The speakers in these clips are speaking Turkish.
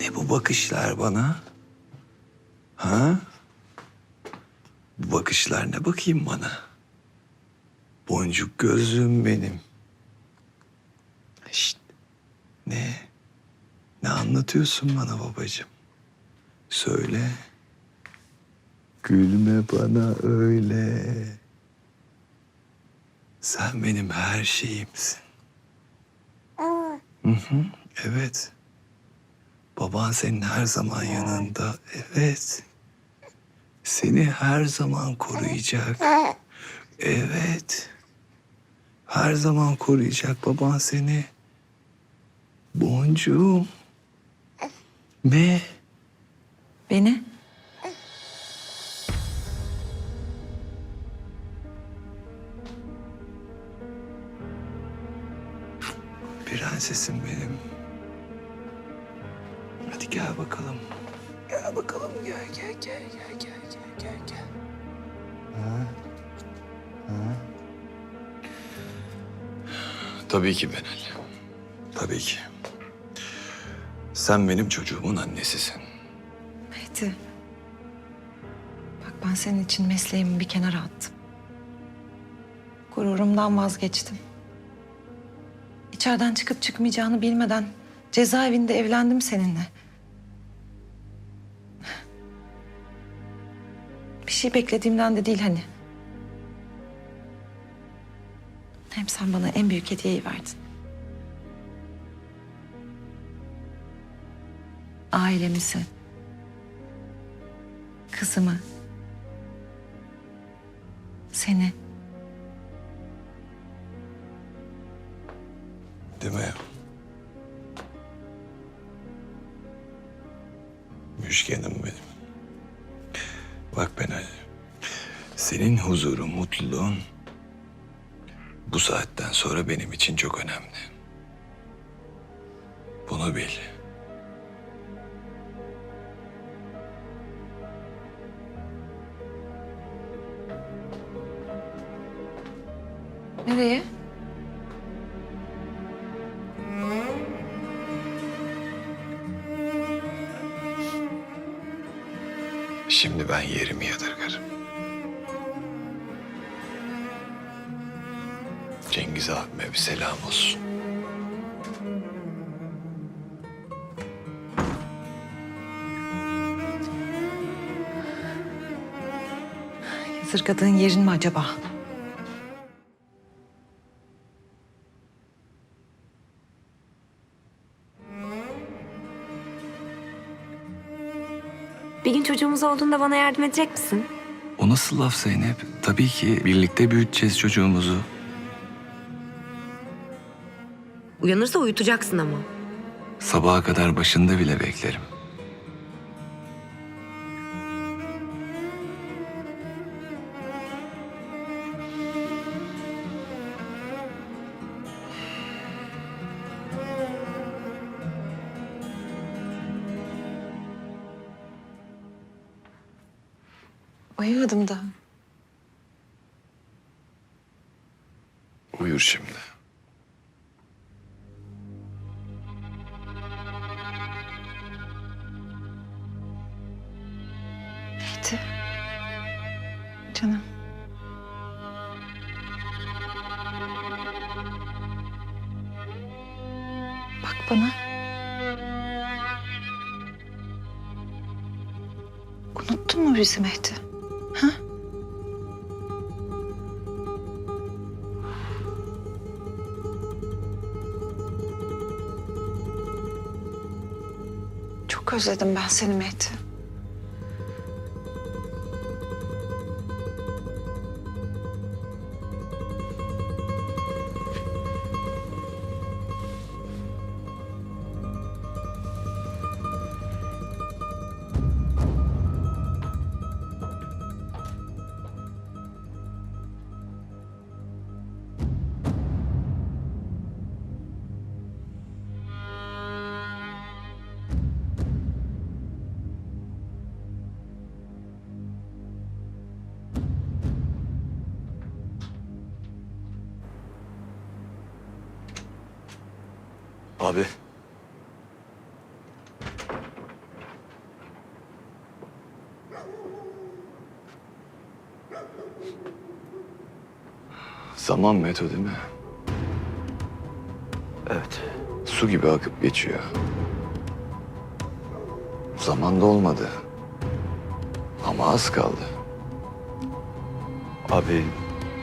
Ne bu bakışlar bana? Ha? Bu bakışlar ne bakayım bana? Boncuk gözlüm benim. Şşt. Ne? Ne anlatıyorsun bana babacığım? Söyle. Gülme bana öyle. Sen benim her şeyimsin. Hı hı, evet. Baban senin her zaman yanında. Evet. Seni her zaman koruyacak. Evet. Her zaman koruyacak baban seni. Boncuğum. Me. Beni? Prensesim benim. Gel bakalım. Gel bakalım gel gel gel gel gel gel gel gel. Ha? Ha? Tabii ki Benel. Tabii ki. Sen benim çocuğumun annesisin. Mehdi. Bak ben senin için mesleğimi bir kenara attım. Gururumdan vazgeçtim. İçeriden çıkıp çıkmayacağını bilmeden cezaevinde evlendim seninle. Şey beklediğimden de değil hani. Hem sen bana en büyük hediyeyi verdin. Ailemizi, kızımı, seni. Değil mi? Müşkenim benim. Bak Benal. Senin huzurun, mutluluğun bu saatten sonra benim için çok önemli. Bunu bil. Nereye? Şimdi ben yerimi bir selam olsun. Yadırgadığın yerin mi acaba? Bir gün çocuğumuz olduğunda bana yardım edecek misin? O nasıl laf Zeynep? Tabii ki birlikte büyüteceğiz çocuğumuzu. Uyanırsa uyutacaksın ama. Sabaha kadar başında bile beklerim. Uyumadım da. Uyur şimdi. Bizi Mehdi? Ha? Çok özledim ben seni Mehdi. Zaman metodu değil mi? Evet. Su gibi akıp geçiyor. Zaman da olmadı. Ama az kaldı. Abi,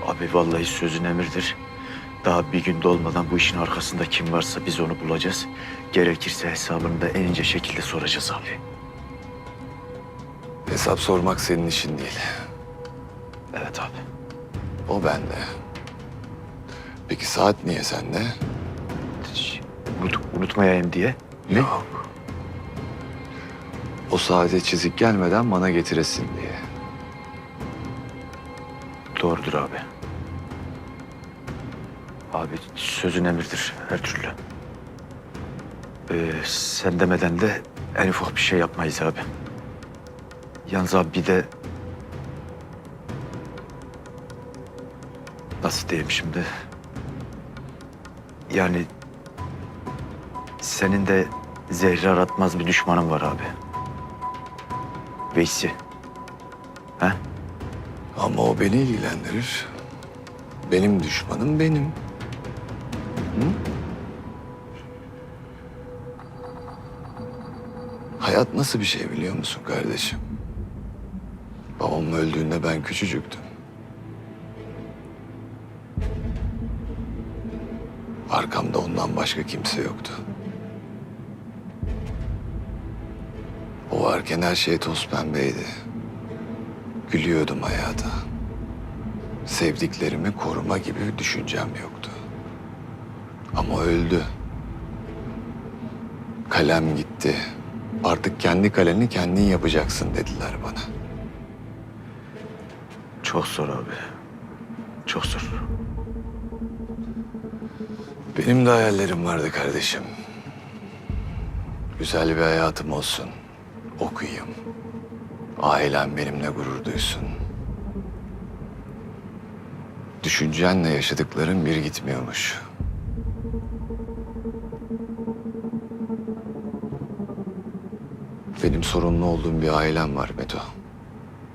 abi vallahi sözün emirdir. Daha bir gün dolmadan bu işin arkasında kim varsa biz onu bulacağız. Gerekirse hesabını da en ince şekilde soracağız abi. Hesap sormak senin işin değil. Evet abi. O bende. Peki saat niye sende? Unut, unutmayayım diye. Yok. O saate çizik gelmeden bana getiresin diye. Doğrudur abi. Abi sözün emirdir her türlü. Ee, sen demeden de en ufak bir şey yapmayız abi. Yalnız abi bir de... Nasıl diyeyim şimdi? Yani... Senin de zehri aratmaz bir düşmanın var abi. Veysi. He? Ama o beni ilgilendirir. Benim düşmanım benim. Hı? Hayat nasıl bir şey biliyor musun kardeşim? Babam öldüğünde ben küçücüktüm. Arkamda ondan başka kimse yoktu. O varken her şey toz pembeydi. Gülüyordum hayata. Sevdiklerimi koruma gibi bir düşüncem yoktu. Ama öldü. Kalem gitti. Artık kendi kaleni kendin yapacaksın dediler bana. Çok zor abi. Çok zor. Benim de hayallerim vardı kardeşim. Güzel bir hayatım olsun. Okuyayım. Ailem benimle gurur duysun. Düşüncenle yaşadıklarım bir gitmiyormuş. Benim sorunlu olduğum bir ailem var Meto.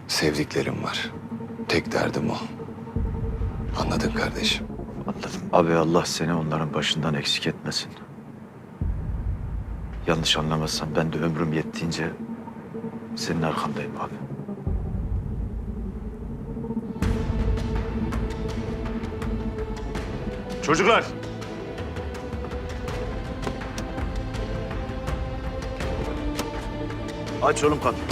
Sevdiklerim var. Tek derdim o. Anladın kardeşim. Anladım. Abi Allah seni onların başından eksik etmesin. Yanlış anlamazsam ben de ömrüm yettiğince senin arkandayım abi. Çocuklar! Aç oğlum kapıyı.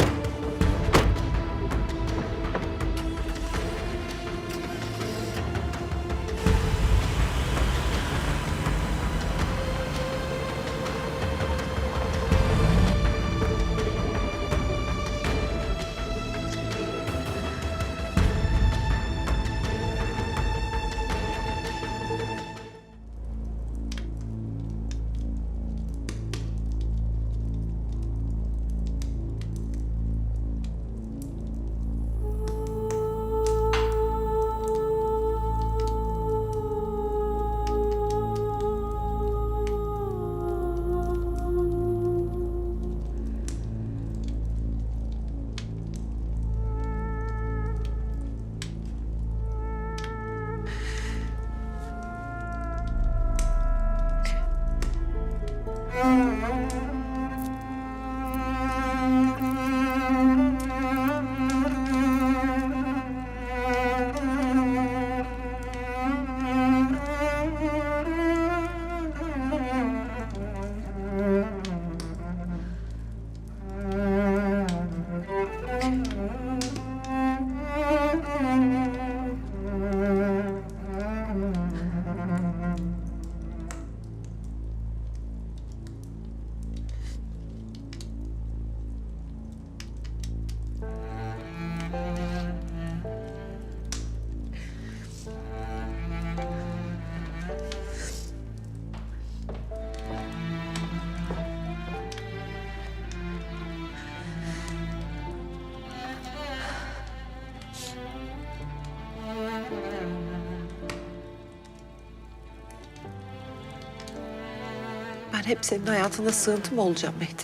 Hep senin hayatında sığıntı mı olacağım Mehdi?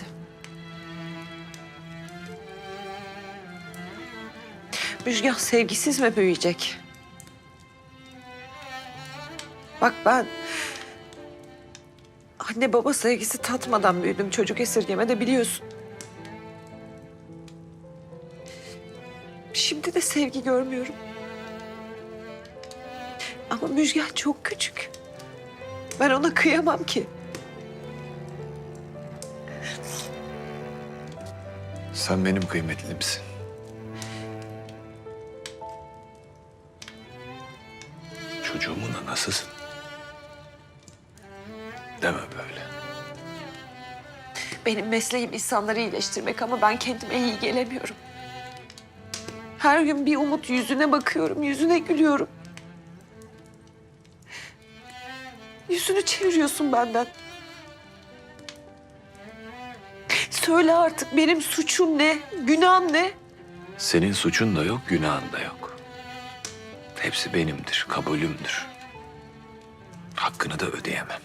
Müjgan sevgisiz mi büyüyecek? Bak ben anne baba sevgisi tatmadan büyüdüm. Çocuk esirgeme de biliyorsun. Şimdi de sevgi görmüyorum. Ama Müjgan çok küçük. Ben ona kıyamam ki. Sen benim kıymetlimsin. Çocuğumun anasısın. Deme böyle. Benim mesleğim insanları iyileştirmek ama ben kendime iyi gelemiyorum. Her gün bir umut yüzüne bakıyorum, yüzüne gülüyorum. Yüzünü çeviriyorsun benden. Söyle artık benim suçum ne, günahım ne? Senin suçun da yok, günahın da yok. Hepsi benimdir, kabulümdür. Hakkını da ödeyemem.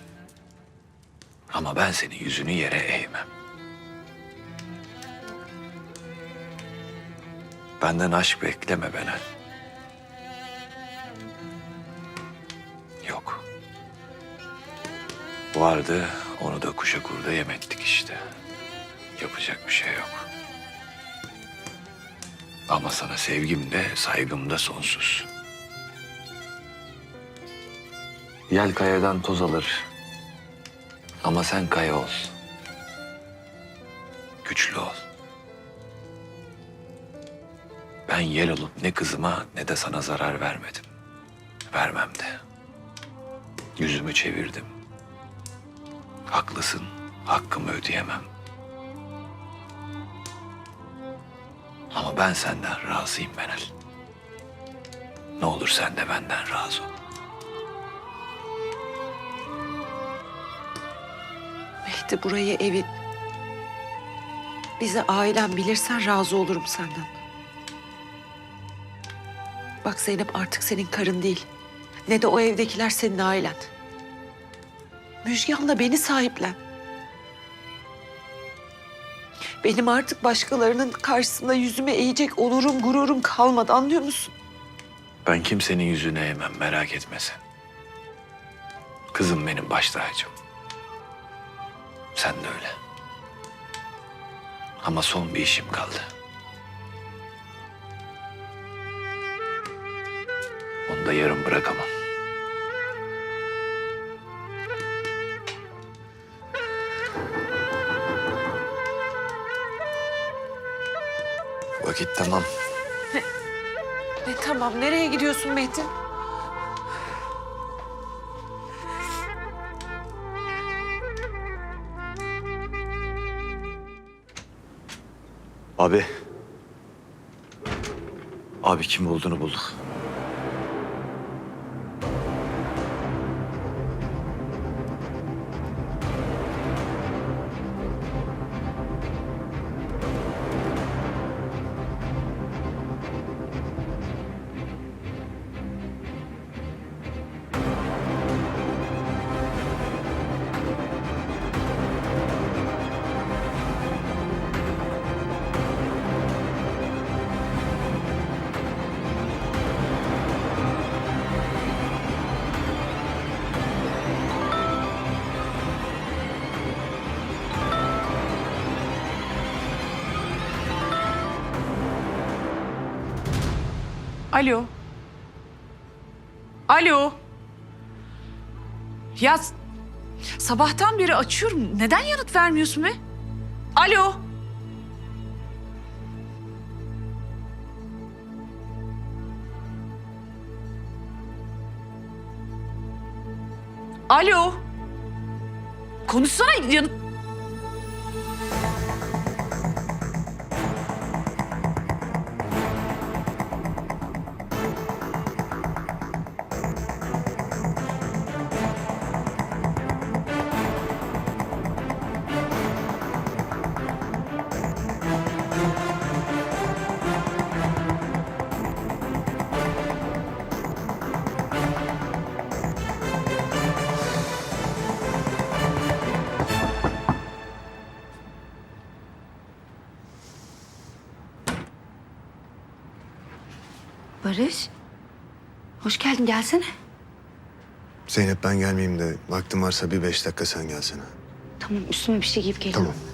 Ama ben senin yüzünü yere eğmem. Benden aşk bekleme Benel. Yok. Vardı, onu da kuşa kurda yem ettik işte. Yapacak bir şey yok. Ama sana sevgim de saygım da sonsuz. Yel kayadan toz alır. Ama sen kaya ol. Güçlü ol. Ben yel olup ne kızıma ne de sana zarar vermedim. Vermem de. Yüzümü çevirdim. Haklısın, hakkımı ödeyemem. Ben senden razıyım Benel. Ne olur sen de benden razı ol. Mehdi burayı evin. Bizi ailen bilirsen razı olurum senden. Bak Zeynep artık senin karın değil. Ne de o evdekiler senin ailen. Müjgan'la beni sahiplen. Benim artık başkalarının karşısında yüzüme eğecek onurum, gururum kalmadı anlıyor musun? Ben kimsenin yüzüne eğmem merak etme sen. Kızım benim baş tacım. Sen de öyle. Ama son bir işim kaldı. Onu da yarım bırakamam. Vakit tamam. Ne tamam nereye gidiyorsun Mehdi? Abi. Abi kim olduğunu bulduk. Alo. Alo. Ya sabahtan beri açıyorum. Neden yanıt vermiyorsun be? Alo. Alo. Konuşsana yanıt. Barış. Hoş geldin gelsene. Zeynep ben gelmeyeyim de vaktim varsa bir beş dakika sen gelsene. Tamam üstüme bir şey giyip geliyorum. Tamam.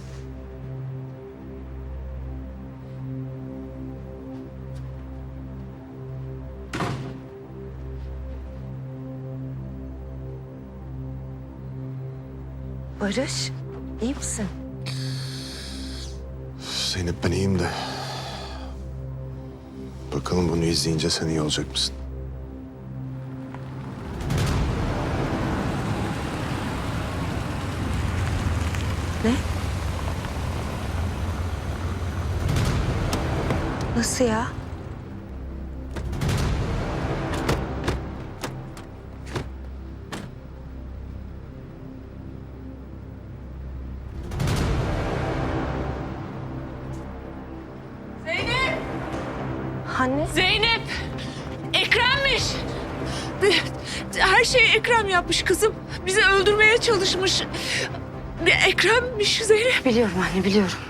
Barış Bakalım bunu izleyince sen iyi olacak mısın? Ne? Nasıl ya? Çalışmış. Ekrem'miş Zeynep. Biliyorum anne biliyorum.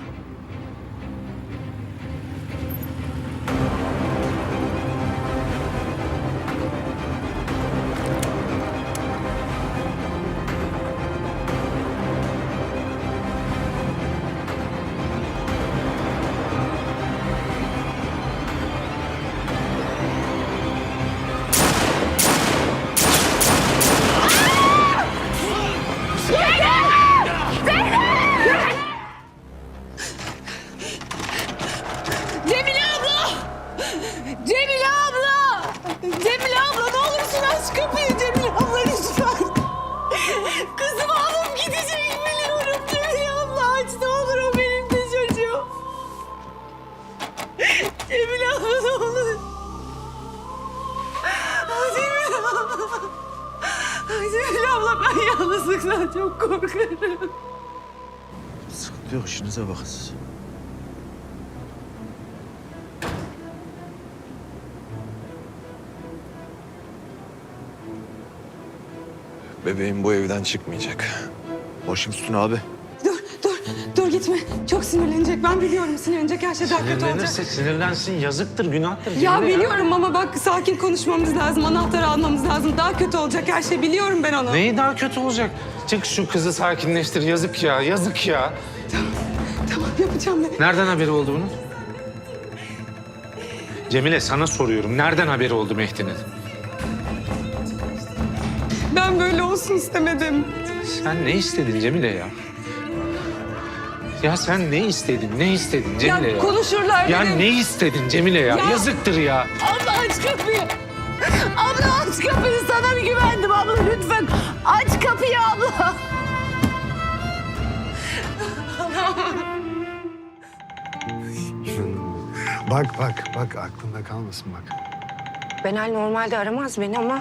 Bebeğim bu evden çıkmayacak. Başım üstüne abi. Dur, dur, dur gitme. Çok sinirlenecek. Ben biliyorum sinirlenecek. Her şey daha kötü olacak. Sinirlenirse sinirlensin. Yazıktır, günahtır. Ya Cemile biliyorum ama bak sakin konuşmamız lazım. Anahtarı almamız lazım. Daha kötü olacak her şey. Biliyorum ben onu. Neyi daha kötü olacak? Çık şu kızı sakinleştir. Yazık ya, yazık ya. Tamam yapacağım ben. Nereden haberi oldu bunun? Cemile sana soruyorum. Nereden haberi oldu Mehdi'nin? Ben böyle olsun istemedim. Sen ne istedin Cemile ya? Ya sen ne istedin? Ne istedin Cemile ya? ya, konuşurlar Ya dedim. ne istedin Cemile ya? Ya- Yazıktır ya. Abla aç kapıyı. Abla aç kapıyı sana bir güvendim abla lütfen. Aç kapıyı abla. Bak bak bak aklında kalmasın bak. Benal normalde aramaz beni ama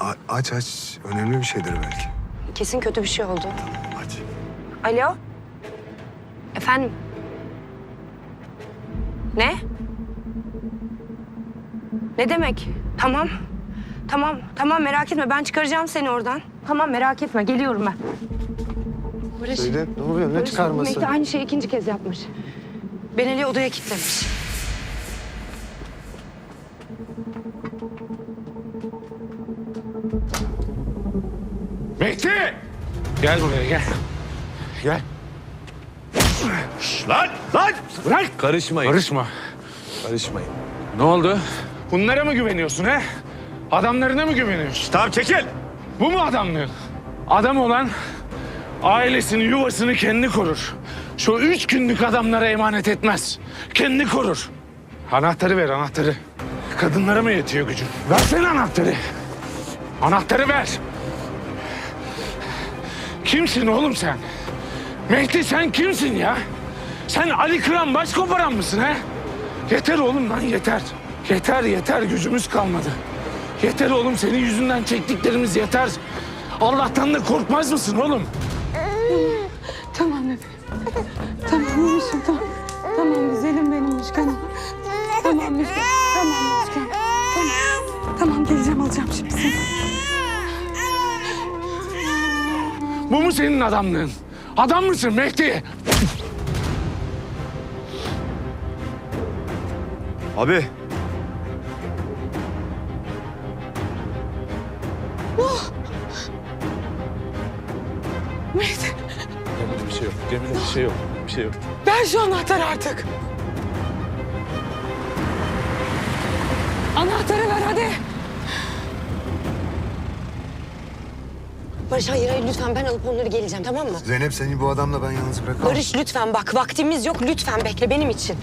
A- aç aç önemli bir şeydir belki. kesin kötü bir şey oldu. Aç. Alo? Efendim? Ne? Ne demek? Tamam. Tamam, tamam merak etme. Ben çıkaracağım seni oradan. Tamam merak etme. Geliyorum ben. Barış, Zeynep ne oluyor ne Barış, çıkarması? Mehdi aynı şeyi ikinci kez yapmış. Benel'i odaya kilitlemiş. Gel buraya gel. Gel. Lan! Lan! Bırak. Karışmayın. Karışma. Karışmayın. Ne oldu? Bunlara mı güveniyorsun he? Adamlarına mı güveniyorsun? Tamam çekil. Bu mu adamlığın? Adam olan ailesini, yuvasını kendi korur. Şu üç günlük adamlara emanet etmez. Kendi korur. Anahtarı ver anahtarı. Kadınlara mı yetiyor gücün? Versene anahtarı. Anahtarı ver. Kimsin oğlum sen? Mehdi sen kimsin ya? Sen Ali Kıran baş koparan mısın he? Yeter oğlum lan yeter. Yeter yeter gücümüz kalmadı. Yeter oğlum senin yüzünden çektiklerimiz yeter. Allah'tan da korkmaz mısın oğlum? Tamam bebeğim. Tamam Müşkan tamam. Tamam güzelim benim Müşkan'ım. Tamam Müşkan. Tamam Müşkan. Tamam. Tamam geleceğim alacağım şimdi seni. Bu mu senin adamlığın? Adam mısın Mehdi? Abi. Mehdi Cemile bir şey yok. Cemile bir şey yok. Bir şey yok. ver şu anahtarı artık. Anahtarı ver hadi. Barış hayır hayır lütfen ben alıp onları geleceğim tamam mı? Zeynep seni bu adamla ben yalnız bırakamam. Barış lütfen bak vaktimiz yok lütfen bekle benim için.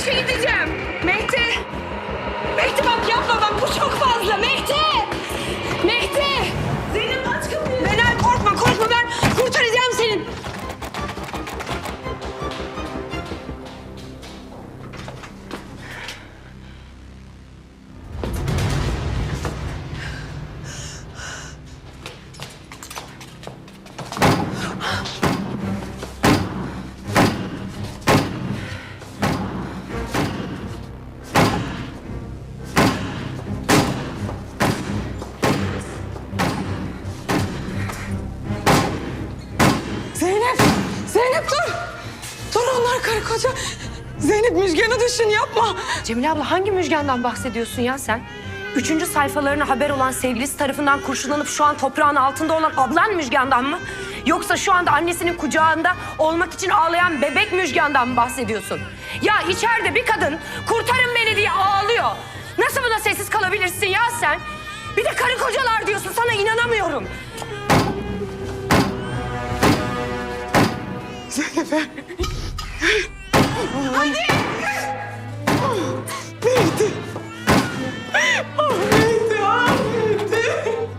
İşe gideceğim. Mehdi. Düşün yapma. Cemile abla hangi müjgandan bahsediyorsun ya sen? Üçüncü sayfalarına haber olan sevgilisi tarafından kurşunlanıp şu an toprağın altında olan ablan Müjgan'dan mı? Yoksa şu anda annesinin kucağında olmak için ağlayan bebek Müjgan'dan mı bahsediyorsun? Ya içeride bir kadın kurtarın beni diye ağlıyor. Nasıl buna sessiz kalabilirsin ya sen? Bir de karı kocalar diyorsun sana inanamıyorum.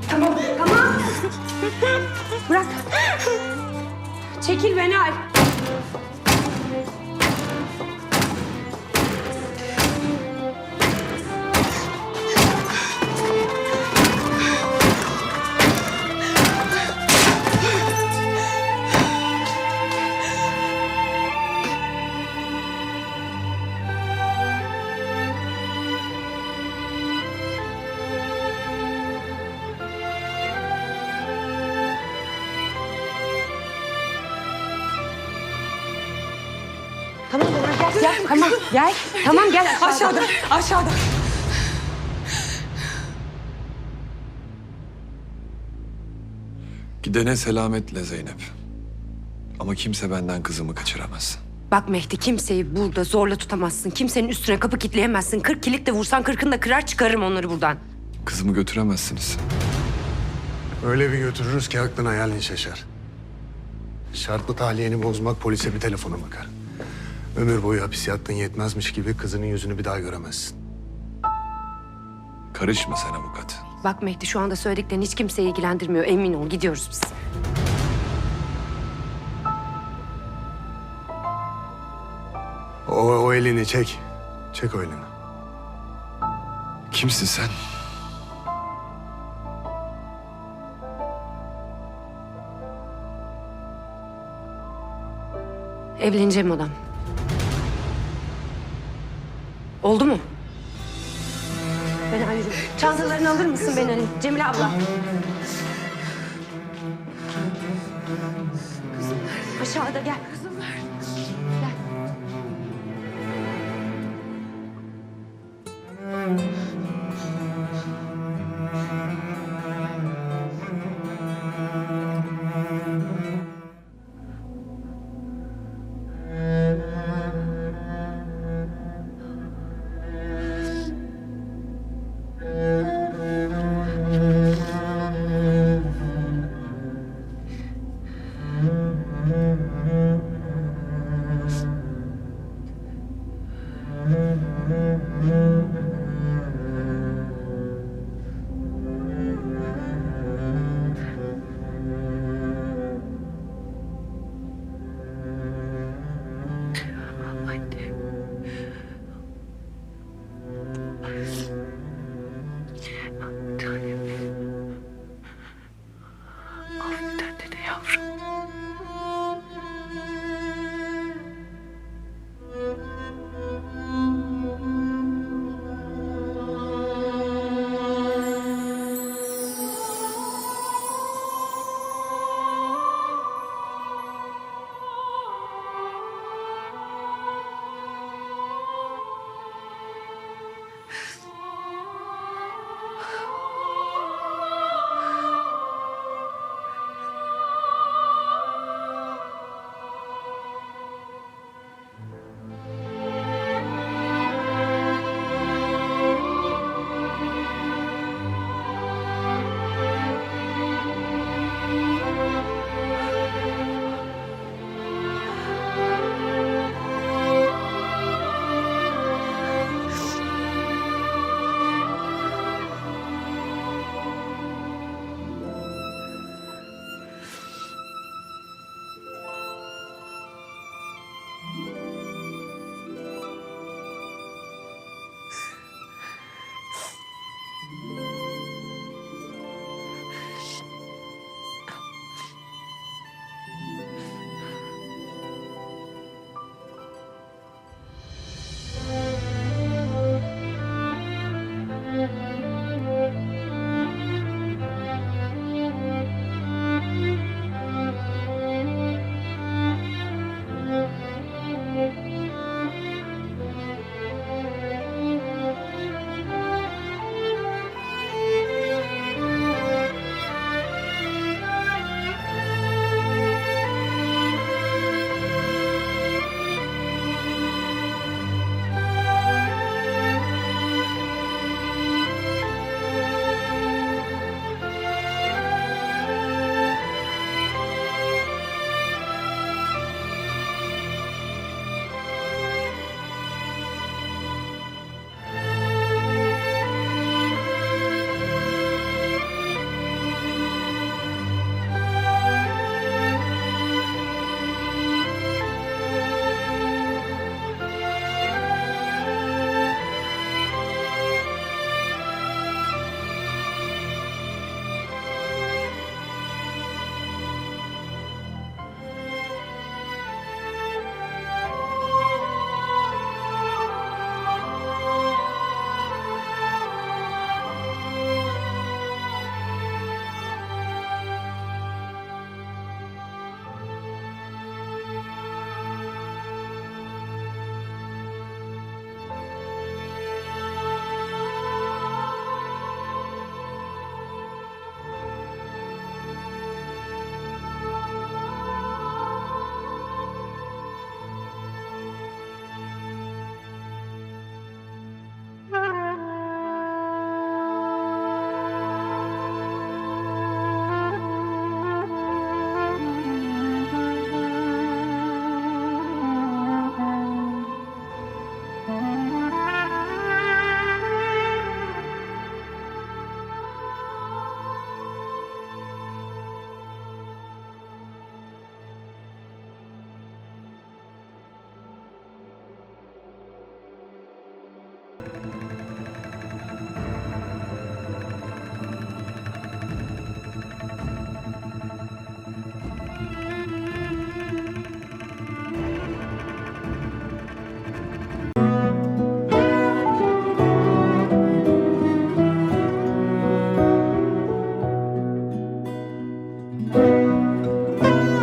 Tamam, tamam. Bırak. Çekil beni al. Gel. Tamam gel. Tamam gel Aşağıda, aşağıda. Gidene selametle Zeynep. Ama kimse benden kızımı kaçıramaz. Bak Mehdi kimseyi burada zorla tutamazsın. Kimsenin üstüne kapı kitleyemezsin. Kırk kilit de vursan kırkını da kırar çıkarırım onları buradan. Kızımı götüremezsiniz. Öyle bir götürürüz ki aklın hayalin şaşar. Şartlı tahliyeni bozmak polise bir telefona bakar. Ömür boyu hapis yattın yetmezmiş gibi kızının yüzünü bir daha göremezsin. Karışma sen avukat. Bak Mehdi şu anda söylediklerin hiç kimseyi ilgilendirmiyor. Emin ol gidiyoruz biz. O, o elini çek. Çek o elini. Kimsin sen? Evleneceğim adam. Oldu mu? Ben ayrı. Çantalarını alır mısın beni? Cemile abla. Aşağıda gel. Kızım.